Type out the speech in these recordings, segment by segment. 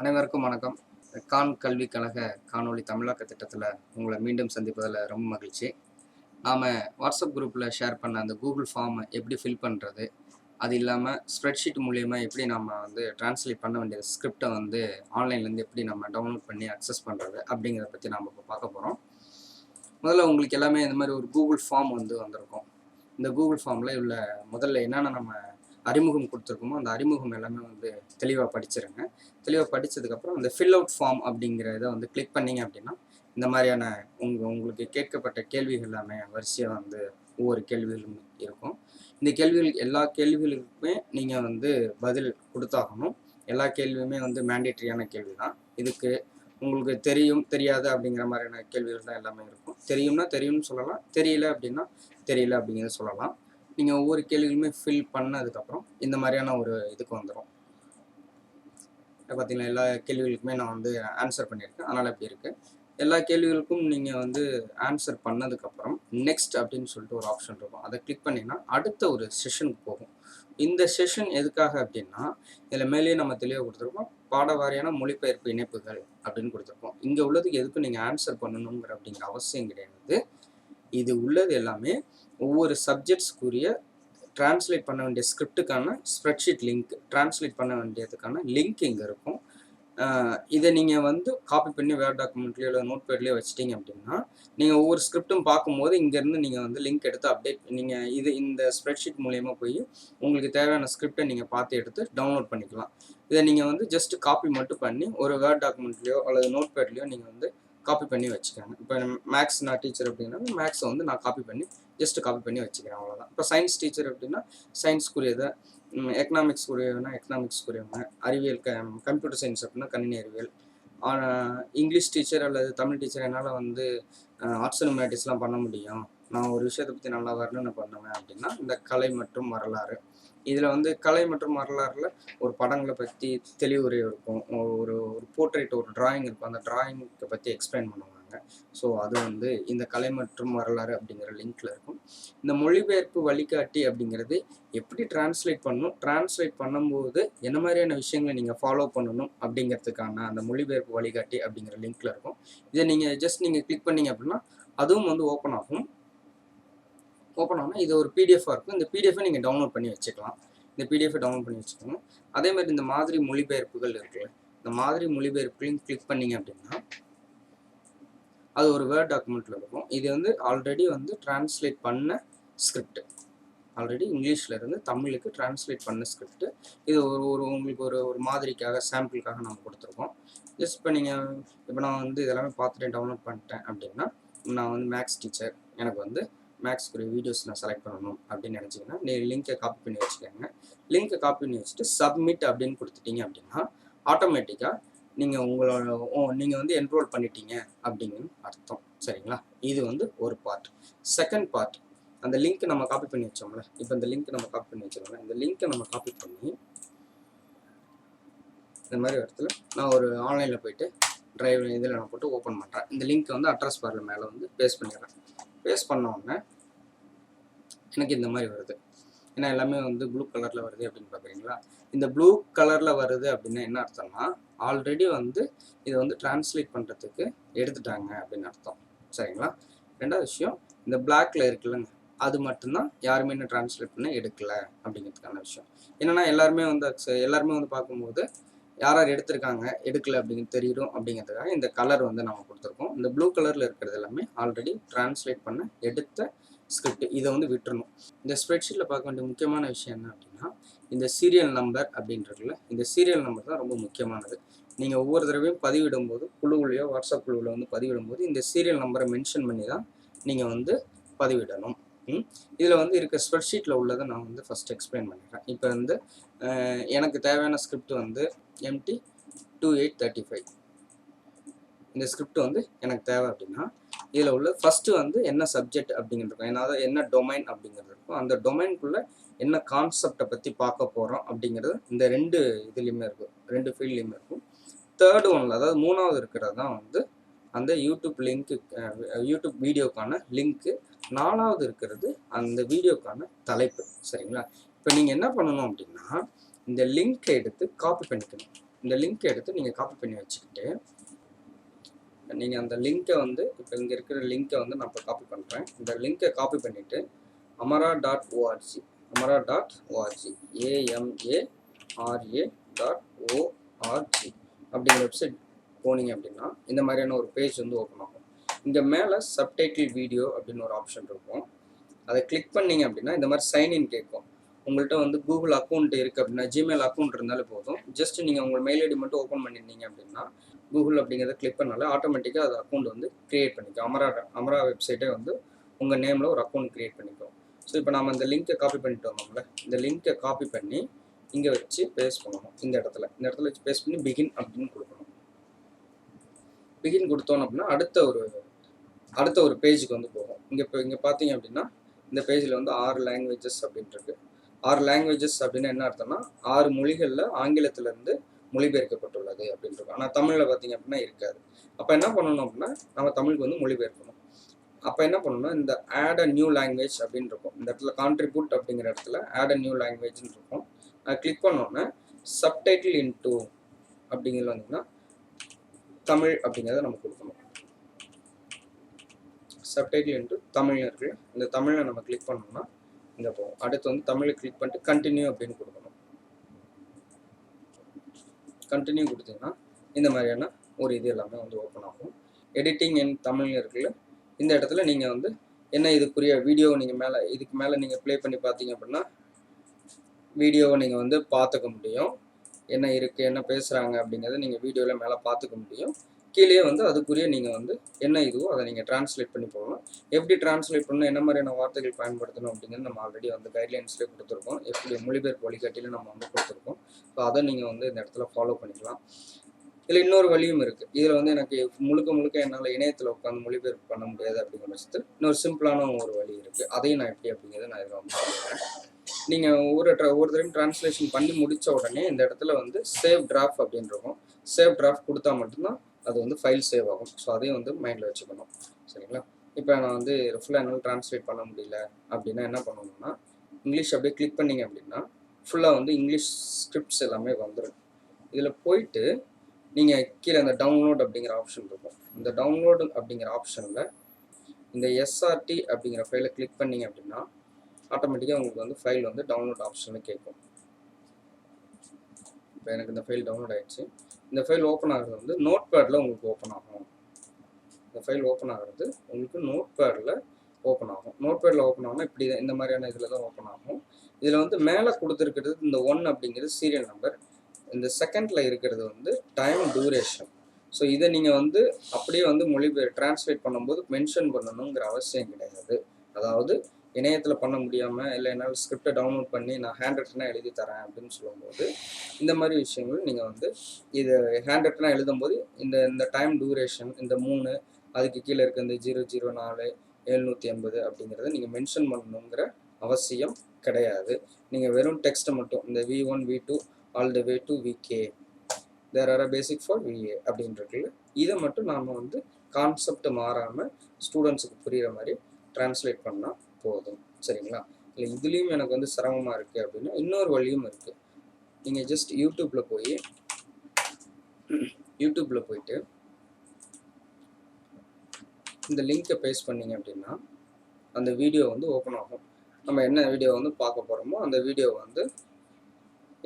அனைவருக்கும் வணக்கம். கான் கல்விக் கழக காணொளி தமிழாக்க திட்டத்தில் உங்களை மீண்டும் சந்திப்பதில் ரொம்ப மகிழ்ச்சி. நாம் வாட்ஸ்அப் குரூப்பில் ஷேர் பண்ண அந்த கூகுள் ஃபார்மை எப்படி ஃபில் பண்ணுறது அது இல்லாமல் ஸ்ப்ரெட்ஷீட் மூலியமாக எப்படி நம்ம வந்து ட்ரான்ஸ்லேட் பண்ண வேண்டிய ஸ்கிரிப்டை வந்து ஆன்லைன்லேருந்து எப்படி நம்ம டவுன்லோட் பண்ணி அக்சஸ் பண்ணுறது அப்படிங்கிறத பற்றி நாம் இப்போ பார்க்க போகிறோம் முதல்ல உங்களுக்கு எல்லாமே இந்த மாதிரி ஒரு கூகுள் ஃபார்ம் வந்து வந்திருக்கும். இந்த கூகுள் ஃபார்மில் உள்ள முதல்ல என்னென்ன நம்ம அறிமுகம் கொடுத்துருக்கோமோ அந்த அறிமுகம் எல்லாமே வந்து தெளிவாக படிச்சிருங்க. தெளிவாக படித்ததுக்கப்புறம் அந்த ஃபில் அவுட் ஃபார்ம் அப்படிங்கிற இதை வந்து கிளிக் பண்ணீங்க அப்படின்னா இந்த மாதிரியான உங்கள் உங்களுக்கு கேட்கப்பட்ட கேள்விகள் எல்லாமே வரிசையாக வந்து ஒவ்வொரு கேள்விகளும் இருக்கும். இந்த கேள்விகள் எல்லா கேள்விகளுக்குமே நீங்கள் வந்து பதில் கொடுத்தாகணும். எல்லா கேள்வியுமே வந்து மேண்டேட்ரியான கேள்வி தான் இதுக்கு உங்களுக்கு தெரியும் தெரியாது அப்படிங்கிற மாதிரியான கேள்விகள் தான் எல்லாமே இருக்கும். தெரியும்னா தெரியும்னு சொல்லலாம். தெரியல அப்படின்னா தெரியல அப்படிங்கிறத சொல்லலாம். நீங்கள் ஒவ்வொரு கேள்விகளுமே ஃபில் பண்ணதுக்கப்புறம் இந்த மாதிரியான ஒரு இதுக்கு வந்துடும் பார்த்தீங்கன்னா எல்லா கேள்விகளுக்குமே நான் வந்து ஆன்சர் பண்ணியிருக்கேன். அதனால் இப்படி இருக்குது எல்லா கேள்விகளுக்கும் நீங்கள் வந்து ஆன்சர் பண்ணதுக்கப்புறம் நெக்ஸ்ட் அப்படின்னு சொல்லிட்டு ஒரு ஆப்ஷன் இருக்கும். அதை கிளிக் பண்ணிங்கன்னா அடுத்த ஒரு செஷனுக்கு போகும். இந்த செஷன் எதுக்காக அப்படின்னா இதில் மேலேயே நம்ம தெளிவாக கொடுத்துருக்கோம். பாடவாரியான மொழிபெயர்ப்பு இணைப்புகள் அப்படின்னு கொடுத்துருக்கோம். இங்கே உள்ளதுக்கு எதுக்கும் நீங்கள் ஆன்சர் பண்ணணுங்கிற அப்படிங்கிற அவசியம் கிடையாது. இது உள்ளது எல்லாமே ஒவ்வொரு சப்ஜெக்ட்ஸ்க்குரிய டிரான்ஸ்லேட் பண்ண வேண்டிய ஸ்கிரிப்டுக்கான ஸ்ப்ரெட்ஷீட் லிங்க் டிரான்ஸ்லேட் பண்ண வேண்டியதுக்கான லிங்க் இங்கே இருக்கும். இதை நீங்கள் வந்து காப்பி பண்ணி வேறு டாக்குமெண்ட்லேயோ இல்லை நோட் பேட்லேயோ வச்சிட்டிங்க அப்படின்னா நீங்கள் ஒவ்வொரு ஸ்கிரிப்டும் பார்க்கும்போது இங்கேருந்து நீங்கள் வந்து லிங்க் எடுத்து அப்டேட் நீங்கள் இது இந்த ஸ்ப்ரெட்ஷீட் மூலயமா போய் உங்களுக்கு தேவையான ஸ்கிரிப்டை நீங்கள் பார்த்து எடுத்து டவுன்லோட் பண்ணிக்கலாம். இதை நீங்கள் வந்து ஜஸ்ட் காப்பி மட்டும் பண்ணி ஒரு வேர்ட் டாக்குமெண்ட்லேயோ அல்லது நோட் பேட்லேயோ நீங்கள் வந்து காப்பி பண்ணி வச்சுக்கோங்க. இப்போ மேக்ஸ் நான் டீச்சர் அப்படின்னா மேக்ஸை வந்து நான் காப்பி பண்ணி ஜஸ்ட் காப்பி பண்ணி வச்சுக்கிறேன் அவ்வளோதான் இப்போ சயின்ஸ் டீச்சர் அப்படின்னா சயின்ஸ்க்குரியதை எக்கனாமிக்ஸ் எக்கனாமிக்ஸ்க்குரியவங்க அறிவியல் க கம்ப்யூட்டர் சயின்ஸ் அப்படின்னா கணினி அறிவியல். இங்கிலீஷ் டீச்சர் அல்லது தமிழ் டீச்சர் என்னால் வந்து ஆர்ட்ஸ் அண்ட் மேட்டிஸ்லாம் பண்ண முடியும். நான் ஒரு விஷயத்தை பற்றி நல்லா வரணும்னு பண்ணுவேன் அப்படின்னா இந்த கலை மற்றும் வரலாறு. இதில் வந்து கலை மற்றும் வரலாறுல ஒரு படங்களை பற்றி தெளிவுரை இருக்கும். ஒரு ஒரு போர்ட்ரேட் ஒரு டிராயிங் இருக்கும். அந்த டிராயிங்கை பற்றி எக்ஸ்பிளைன் பண்ணுவாங்க. ஸோ அது வந்து இந்த கலை மற்றும் வரலாறு அப்படிங்கிற லிங்க்ல இருக்கும். இந்த மொழிபெயர்ப்பு வழிகாட்டி அப்படிங்கிறது எப்படி டிரான்ஸ்லேட் பண்ணணும் டிரான்ஸ்லேட் பண்ணும்போது என்ன மாதிரியான விஷயங்களை நீங்கள் ஃபாலோ பண்ணணும் அப்படிங்கிறதுக்கான அந்த மொழிபெயர்ப்பு வழிகாட்டி அப்படிங்கிற லிங்க்ல இருக்கும். இதை நீங்கள் ஜஸ்ட் நீங்கள் கிளிக் பண்ணீங்க அப்படின்னா அதுவும் வந்து ஓப்பன் ஆகும். ஓப்பன் ஆனால் இது ஒரு பிடிஎஃபாக இருக்கும். இந்த பிடிஎஃபை நீங்கள் டவுன்லோட் பண்ணி வச்சுக்கலாம். இந்த பிடிஎஃபை டவுன்லோட் பண்ணி வச்சுக்கோங்க. அதே மாதிரி இந்த மாதிரி மொழிபெயர்ப்புகள் இருக்குல்ல இந்த மாதிரி மொழிபெயர்ப்புகளையும் கிளிக் பண்ணீங்க அப்படின்னா அது ஒரு வேர்ட் டாக்குமெண்ட்டில் இருக்கும். இது வந்து ஆல்ரெடி வந்து டிரான்ஸ்லேட் பண்ண ஸ்கிரிப்ட் ஆல்ரெடி இங்கிலீஷில் இருந்து தமிழுக்கு டிரான்ஸ்லேட் பண்ண ஸ்கிரிப்ட் இது ஒரு ஒரு உங்களுக்கு ஒரு ஒரு மாதிரிக்காக சாம்பிளுக்காக நம்ம கொடுத்துருக்கோம். ஜஸ்ட் இப்போ நீங்கள் இப்போ நான் வந்து இதெல்லாமே பார்த்துட்டு டவுன்லோட் பண்ணிட்டேன் அப்படின்னா நான் வந்து மேக்ஸ் டீச்சர் எனக்கு வந்து மேக்ஸ்க்குரிய வீடியோஸ் நான் செலக்ட் பண்ணணும் அப்படின்னு நினச்சிங்கன்னா நீ லிங்க்கை காப்பி பண்ணி வச்சுக்கோங்க. லிங்க்கை காப்பி பண்ணி வச்சுட்டு சப்மிட் அப்படின்னு கொடுத்துட்டீங்க அப்படின்னா ஆட்டோமேட்டிக்காக நீங்கள் உங்களோட நீங்கள் வந்து என்ரோல் பண்ணிட்டீங்க அப்படிங்கன்னு அர்த்தம். சரிங்களா? இது வந்து ஒரு பார்ட் செகண்ட் பார்ட் அந்த லிங்க் நம்ம காப்பி பண்ணி வச்சோம்ல இப்போ இந்த லிங்க் நம்ம காப்பி பண்ணி வச்சோம்ல இந்த லிங்க்கை நம்ம காப்பி பண்ணி இந்த மாதிரி இடத்துல நான் ஒரு ஆன்லைனில் போயிட்டு டிரைவ் இதில் நான் போட்டு ஓப்பன் பண்ணுறேன் இந்த லிங்க் வந்து அட்ரஸ் பாரில் மேலே வந்து பேஸ் பண்ணிடுறேன். பேஸ்ட் பண்ண உடனே எனக்கு இந்த மாதிரி வருது. ஏன்னா எல்லாமே வந்து ப்ளூ கலரில் வருது அப்படின்னு பார்க்குறீங்களா இந்த ப்ளூ கலரில் வருது அப்படின்னா என்ன அர்த்தம்னா ஆல்ரெடி வந்து இதை வந்து டிரான்ஸ்லேட் பண்ணுறதுக்கு எடுத்துட்டாங்க அப்படின்னு அர்த்தம். சரிங்களா? ரெண்டாவது விஷயம் இந்த பிளாக்ல இருக்குல்லங்க. அது மட்டும்தான் யாருமே இன்னும் டிரான்ஸ்லேட் பண்ண எடுக்கல அப்படிங்கிறதுக்கான விஷயம். என்னன்னா எல்லாருமே வந்து எல்லாருமே வந்து பார்க்கும்போது யார் யார் எடுத்திருக்காங்க எடுக்கல அப்படின்னு தெரியும் அப்படிங்கிறதுக்காக இந்த கலர் வந்து நம்ம கொடுத்துருக்கோம். இந்த ப்ளூ கலரில் இருக்கிறது எல்லாமே ஆல்ரெடி டிரான்ஸ்லேட் பண்ண எடுத்த ஸ்கிரிப்ட் இதை வந்து விட்டுறணும். இந்த ஸ்ப்ரெட்ஷீட்டில் பார்க்க வேண்டிய முக்கியமான விஷயம் என்ன அப்படின்னா இந்த சீரியல் நம்பர் அப்படின்றதுல இந்த சீரியல் நம்பர் தான் ரொம்ப முக்கியமானது. நீங்கள் ஒவ்வொரு தடவையும் பதிவிடும்போது குழுவுலையோ வாட்ஸ்அப் குழுவில் வந்து பதிவிடும்போது இந்த சீரியல் நம்பரை மென்ஷன் பண்ணி தான் நீங்கள் வந்து பதிவிடணும். இதில் வந்து இருக்க ஸ்ப்ரெட்ஷீட்டில் உள்ளதை நான் வந்து ஃபஸ்ட் எக்ஸ்பிளைன் பண்ணிடுறேன். இப்போ வந்து எனக்கு தேவையான ஸ்கிரிப்ட் வந்து MT two eight thirty five இந்த ஸ்கிரிப்ட் வந்து எனக்கு தேவை அப்படின்னா இதில் உள்ள ஃபஸ்ட்டு வந்து என்ன சப்ஜெக்ட் அப்படிங்கிறது ஏன்னா அதாவது என்ன டொமைன் அப்படிங்கிறது இருக்கும். அந்த டொமைனுக்குள்ளே என்ன கான்செப்டை பற்றி பார்க்க போகிறோம் அப்படிங்கிறது இந்த ரெண்டு இதுலேயுமே இருக்கும். ரெண்டு ஃபீல்ட்லேயுமே இருக்கும். தேர்ட் ஒன்ல அதாவது மூணாவது இருக்கிறது தான் வந்து அந்த யூடியூப் லிங்க்கு யூடியூப் வீடியோக்கான லிங்க்கு நாலாவது இருக்கிறது அந்த வீடியோக்கான தலைப்பு சரிங்களா? இப்போ நீங்கள் என்ன பண்ணணும் அப்படின்னா இந்த லிங்க்கை எடுத்து காப்பி பண்ணிக்கணும். இந்த லிங்கை எடுத்து நீங்கள் காப்பி பண்ணி வச்சுக்கிட்டு நீங்கள் அந்த லிங்க்கை வந்து இப்போ இங்கே இருக்கிற லிங்க்கை வந்து நான் இப்போ காப்பி பண்ணுறேன் இந்த லிங்க்கை காப்பி பண்ணிவிட்டு Amara dot ORG Amara dot ORG AMA RA dot ORG அப்படிங்கிற வெப்சைட் போனீங்க அப்படின்னா இந்த மாதிரியான ஒரு பேஜ் வந்து ஓப்பன் ஆகும். இங்கே மேலே சப்டைட்டில் வீடியோ அப்படின்னு ஒரு ஆப்ஷன் இருக்கும். அதை கிளிக் பண்ணீங்க அப்படின்னா இந்த மாதிரி சைன்இன் கேட்கும். உங்கள்கிட்ட வந்து கூகுள் அக்கௌண்ட் இருக்குது அப்படின்னா ஜிமெயில் அக்கௌண்ட் இருந்தாலே போதும். ஜஸ்ட் நீங்கள் உங்கள் மெயில் ஐடி மட்டும் ஓப்பன் பண்ணியிருந்தீங்க அப்படின்னா கூகுள் அப்படிங்கிறத கிளிக் பண்ணாலே ஆட்டோமேட்டிக்காக அது அக்கௌண்ட் வந்து க்ரியேட் பண்ணிக்கும். அமரா அமரா வெப்சைட்டே வந்து உங்கள் நேமில் ஒரு அக்கௌண்ட் க்ரியேட் பண்ணிக்கும். ஸோ இப்போ நம்ம இந்த லிங்க்கை காப்பி பண்ணிட்டு வந்தோம்ல. இந்த லிங்க்கை காப்பி பண்ணி இங்கே வச்சு பேஸ்ட் பண்ணணும். இந்த இடத்துல. இந்த இடத்துல வச்சு பேஸ்ட் பண்ணி பிகின் அப்படின்னு கொடுக்கணும். பிகின் கொடுத்தோம் அப்படின்னா அடுத்த ஒரு அடுத்த ஒரு பேஜுக்கு வந்து போகும். இங்கே இப்போ இங்கே பார்த்தீங்க அப்படின்னா இந்த பேஜில் வந்து ஆறு லாங்குவேஜஸ் அப்படின்ட்டு ஆறு லாங்குவேஜஸ் அப்படின்னா என்ன அர்த்தம்னா ஆறு மொழிகளில் ஆங்கிலத்திலேருந்து மொழிபெயர்க்கப்பட்டுள்ளது அப்படின்ட்டு ஆனால் தமிழில் பார்த்தீங்க அப்படின்னா இருக்காது. அப்போ என்ன பண்ணணும் அப்படின்னா நம்ம தமிழுக்கு வந்து மொழிபெயர்க்கணும். அப்போ என்ன பண்ணணும்னா இந்த ஆட் அ நியூ லாங்குவேஜ் அப்படின்னு இருக்கும். இந்த இடத்துல கான்ட்ரிபியூட் அப்படிங்கிற இடத்துல ஆட் அ நியூ லாங்குவேஜ்னு இருக்கும். அதை கிளிக் பண்ணோன்னே சப்டைட்டில் இன் டூ அப்படிங்கிறது வந்தீங்கன்னா தமிழ் அப்படிங்கிறத நம்ம கொடுக்கணும். சப்டைட்டில் இன்ட்டு தமிழ் இருக்கு. இந்த தமிழை நம்ம கிளிக் பண்ணோம்னா இந்த போகும். அடுத்து வந்து தமிழை கிளிக் பண்ணிட்டு கண்டினியூ அப்படின்னு கொடுக்கணும். கண்டினியூ கொடுத்தீங்கன்னா இந்த மாதிரியான ஒரு இது எல்லாமே வந்து ஓப்பன் ஆகும். எடிட்டிங் இன் தமிழ் இருக்குல்ல இந்த இடத்துல நீங்கள் வந்து என்ன இதுக்குரிய வீடியோ நீங்கள் மேலே இதுக்கு மேலே நீங்கள் ப்ளே பண்ணி பார்த்தீங்க அப்படின்னா வீடியோவை நீங்கள் வந்து பார்த்துக்க முடியும். என்ன இருக்குது என்ன பேசுகிறாங்க அப்படிங்கிறத நீங்கள் வீடியோவில் மேலே பார்த்துக்க முடியும். கீழே வந்து அதுக்குரிய நீங்கள் வந்து என்ன இதுவோ அதை நீங்கள் டிரான்ஸ்லேட் பண்ணி போகலாம். எப்படி டிரான்ஸ்லேட் பண்ணணும் என்ன மாதிரியான வார்த்தைகள் பயன்படுத்தணும் அப்படிங்கிறது நம்ம ஆல்ரெடி வந்து கைட்லைன்ஸ்லேயே கொடுத்துருக்கோம். எப்படி மொழிபெயர்ப்பு வழிகாட்டிலும் நம்ம வந்து கொடுத்துருக்கோம். ஸோ அதை நீங்கள் வந்து இந்த இடத்துல ஃபாலோ பண்ணிக்கலாம். இதில் இன்னொரு வழியும் இருக்குது இதில் வந்து எனக்கு முழுக்க முழுக்க என்னால் இணையத்தில் உட்காந்து மொழிபெயர்ப்பு பண்ண முடியாது அப்படிங்கிற பட்சத்தில் இன்னொரு சிம்பிளான ஒரு வழி இருக்குது அதையும் நான் எப்படி அப்படிங்கிறத நான் இதில் வந்து சொல்லுறேன் நீங்கள் ஒவ்வொரு ட்ர ஒவ்வொரு தடவையும் டிரான்ஸ்லேஷன் பண்ணி முடித்த உடனே இந்த இடத்துல வந்து சேவ் டிராஃப்ட் அப்படின்னு இருக்கும். சேவ் டிராஃப்ட் கொடுத்தா மட்டும்தான் அது வந்து ஃபைல் சேவ் ஆகும். ஸோ அதையும் வந்து மைண்டில் வச்சுக்கணும். சரிங்களா? இப்போ நான் வந்து ஃபுல்லாக என்னால் டிரான்ஸ்லேட் பண்ண முடியல அப்படின்னா என்ன பண்ணணும்னா இங்கிலீஷ் அப்படியே கிளிக் பண்ணீங்க அப்படின்னா ஃபுல்லாக வந்து இங்கிலீஷ் ஸ்கிரிப்ட்ஸ் எல்லாமே வந்துடும் இதில் போயிட்டு நீங்கள் கீழே இந்த டவுன்லோட் அப்படிங்கிற ஆப்ஷன் இருக்கும். இந்த டவுன்லோடு அப்படிங்கிற ஆப்ஷனில் இந்த எஸ்ஆர்டி அப்படிங்கிற ஃபைலை கிளிக் பண்ணீங்க அப்படின்னா ஆட்டோமேட்டிக்காக உங்களுக்கு வந்து ஃபைல் வந்து டவுன்லோட் ஆப்ஷனில் கேட்கும். இப்போ எனக்கு இந்த ஃபைல் டவுன்லோட் ஆயிடுச்சு. இந்த ஃபைல் ஓப்பன் ஆகிறது வந்து நோட் பேடில் உங்களுக்கு ஓப்பன் ஆகும். இந்த ஃபைல் ஓப்பன் ஆகிறது உங்களுக்கு நோட் பேடில் ஓப்பன் ஆகும். நோட் பேடில் ஓப்பன் ஆகும்னா இப்படி தான் இந்த மாதிரியான இதில் தான் ஓப்பன் ஆகும். இதில் வந்து மேலே கொடுத்துருக்கிறது இந்த ஒன் அப்படிங்கிறது சீரியல் நம்பர் இந்த செகண்டில் இருக்கிறது வந்து டைம் டூரேஷன் ஸோ இதை நீங்கள் வந்து அப்படியே வந்து மொழி டிரான்ஸ்லேட் பண்ணும்போது மென்ஷன் பண்ணணுங்கிற அவசியம் கிடையாது. அதாவது இணையத்தில் பண்ண முடியாமல் இல்லை என்னால் ஸ்கிரிப்டை டவுன்லோட் பண்ணி நான் ஹேண்ட் ரைட்டனாக எழுதி தரேன் அப்படின்னு சொல்லும்போது இந்த மாதிரி விஷயங்கள் நீங்கள் வந்து இது ஹேண்ட் ரைட்டனாக எழுதும்போது இந்த இந்த டைம் டூரேஷன் இந்த மூணு அதுக்கு கீழே இருக்க இந்த ஜீரோ ஜீரோ நாலு எழுநூற்றி எண்பது அப்படிங்கிறத நீங்கள் மென்ஷன் பண்ணணுங்கிற அவசியம் கிடையாது. நீங்கள் வெறும் டெக்ஸ்ட்டை மட்டும் இந்த V one V two all the way to VK there are a basic for VA அப்படின்றதுல இதை மட்டும் நாம் வந்து கான்செப்ட் மாறாமல் ஸ்டூடெண்ட்ஸுக்கு புரிகிற மாதிரி ட்ரான்ஸ்லேட் பண்ணால் போதும் சரிங்களா? இல்லை இதுலேயும் எனக்கு வந்து சிரமமாக இருக்குது அப்படின்னா இன்னொரு வழியும் இருக்குது நீங்கள் ஜஸ்ட் யூடியூப்பில் போய் யூடியூப்பில் போயிட்டு இந்த லிங்க்கை பேஸ்ட் பண்ணீங்க அப்படின்னா அந்த வீடியோ வந்து ஓப்பன் ஆகும். நம்ம என்ன வீடியோ வந்து பார்க்க போகிறோமோ அந்த வீடியோ வந்து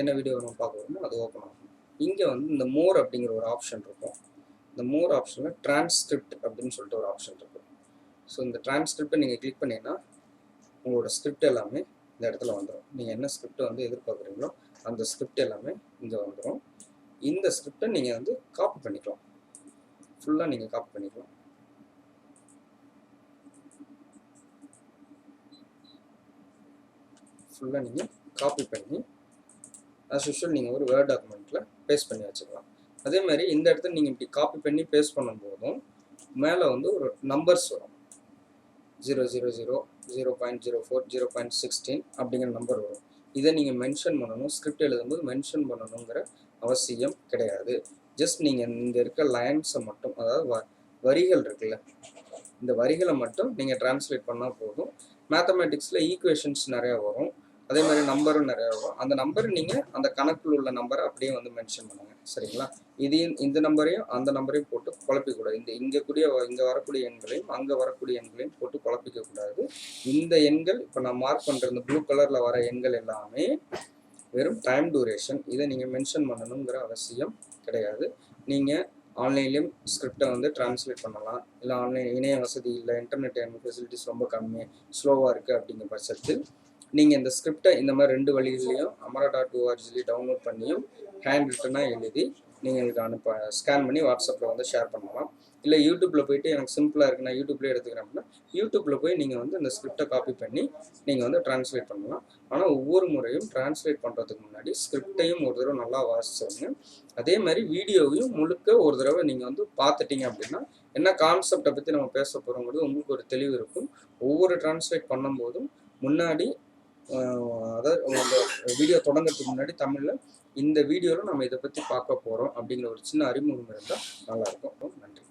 என்ன வீடியோ நம்ம பார்க்க போகிறோமோ அது ஓப்பன் ஆகும். இங்கே வந்து இந்த மோர் அப்படிங்கிற ஒரு ஆப்ஷன் இருக்கும். இந்த மோர் ஆப்ஷனில் டிரான்ஸ்கிரிப்ட் அப்படின்னு சொல்லிட்டு ஒரு ஆப்ஷன் இருக்கும். ஸோ இந்த டிரான்ஸ்கிரிப்டை நீங்கள் கிளிக் பண்ணிங்கன்னா உங்களோட ஸ்கிரிப்ட் எல்லாமே இந்த இடத்துல வந்துடும் நீங்கள் என்ன ஸ்கிரிப்டை வந்து எதிர்பார்க்குறீங்களோ அந்த ஸ்கிரிப்ட் எல்லாமே இங்கே வந்துடும் இந்த ஸ்கிரிப்டை நீங்கள் வந்து காப்பி பண்ணிக்கலாம். ஃபுல்லாக நீங்கள் காப்பி பண்ணிக்கலாம். ஃபுல்லாக நீங்கள் காப்பி பண்ணி ஆஸ் யூஷுவல் நீங்கள் ஒரு வேர்ட் டாக்குமெண்ட்டில் பேஸ்ட் பண்ணி வச்சுக்கலாம். அதே மாதிரி இந்த இடத்துல நீங்கள் இப்படி காப்பி பண்ணி பேஸ்ட் பண்ணும்போதும் மேலே வந்து ஒரு நம்பர்ஸ் வரும். Zero zero zero zero point zero four zero point sixteen அப்படிங்கிற நம்பர் வரும். இதை நீங்கள் மென்ஷன் பண்ணணும் ஸ்கிரிப்ட் எழுதும்போது மென்ஷன் பண்ணணுங்கிற அவசியம் கிடையாது. ஜஸ்ட் நீங்கள் இங்கே இருக்க லைன்ஸை மட்டும் அதாவது வ வரிகள் இருக்குல்ல இந்த வரிகளை மட்டும் நீங்கள் டிரான்ஸ்லேட் பண்ணால் போதும். மேத்தமேட்டிக்ஸில் ஈக்குவேஷன்ஸ் நிறையா வரும். அதே மாதிரி நம்பரும் நிறைய வரும் அந்த நம்பர் நீங்கள் அந்த கணக்கில் உள்ள நம்பரை அப்படியே வந்து மென்ஷன் பண்ணுங்கள் சரிங்களா? இதையும் இந்த நம்பரையும் அந்த நம்பரையும் போட்டு குழப்பிக்கூடாது இந்த இங்கே கூடிய இங்கே வரக்கூடிய எண்களையும் அங்கே வரக்கூடிய எண்களையும் போட்டு குழப்பிக்க கூடாது. இந்த எண்கள் இப்போ நான் மார்க் பண்ணுற இந்த ப்ளூ கலரில் வர எண்கள் எல்லாமே வெறும் டைம் டூரேஷன் இதை நீங்கள் மென்ஷன் பண்ணணுங்கிற அவசியம் கிடையாது. நீங்கள் ஆன்லைன்லேயும் ஸ்கிரிப்டை வந்து டிரான்ஸ்லேட் பண்ணலாம். இல்லை ஆன்லைன் இணைய வசதி இல்லை இன்டர்நெட் ஃபெசிலிட்டிஸ் ரொம்ப கம்மி ஸ்லோவாக இருக்குது அப்படிங்கிற பட்சத்தில் நீங்கள் இந்த ஸ்கிரிப்டை இந்த மாதிரி ரெண்டு வழிகளையும் அமரா டாட் ஓஆர்ஜிலையும் டவுன்லோட் பண்ணியும் ஹேண்ட் ரிட்டனாக எழுதி நீங்கள் எனக்கு அனுப்ப ஸ்கேன் பண்ணி வாட்ஸ்அப்பில் வந்து ஷேர் பண்ணலாம். இல்லை யூடியூப்பில் போயிட்டு எனக்கு சிம்பிளாக இருக்குது நான் யூடியூப்லேயே எடுத்துக்கிறேன் அப்படின்னா யூடியூப்பில் போய் நீங்கள் வந்து இந்த ஸ்கிரிப்டை காப்பி பண்ணி நீங்கள் வந்து ட்ரான்ஸ்லேட் பண்ணலாம். ஆனால் ஒவ்வொரு முறையும் ட்ரான்ஸ்லேட் பண்ணுறதுக்கு முன்னாடி ஸ்கிரிப்டையும் ஒரு தடவை நல்லா வாசிச்சுருங்க அதே மாதிரி வீடியோவையும் முழுக்க ஒரு தடவை நீங்கள் வந்து பார்த்துட்டீங்க அப்படின்னா என்ன கான்செப்டை பற்றி நம்ம பேச போகிறோங்கிறது உங்களுக்கு ஒரு தெளிவு இருக்கும். ஒவ்வொரு ட்ரான்ஸ்லேட் பண்ணும்போதும் முன்னாடி அதாவது வீடியோ தொடங்குறதுக்கு முன்னாடி தமிழில் இந்த வீடியோவில் நம்ம இதை பற்றி பார்க்க போகிறோம் அப்படிங்கிற ஒரு சின்ன அறிமுகம் இருந்தால் நல்லாயிருக்கும் நன்றி.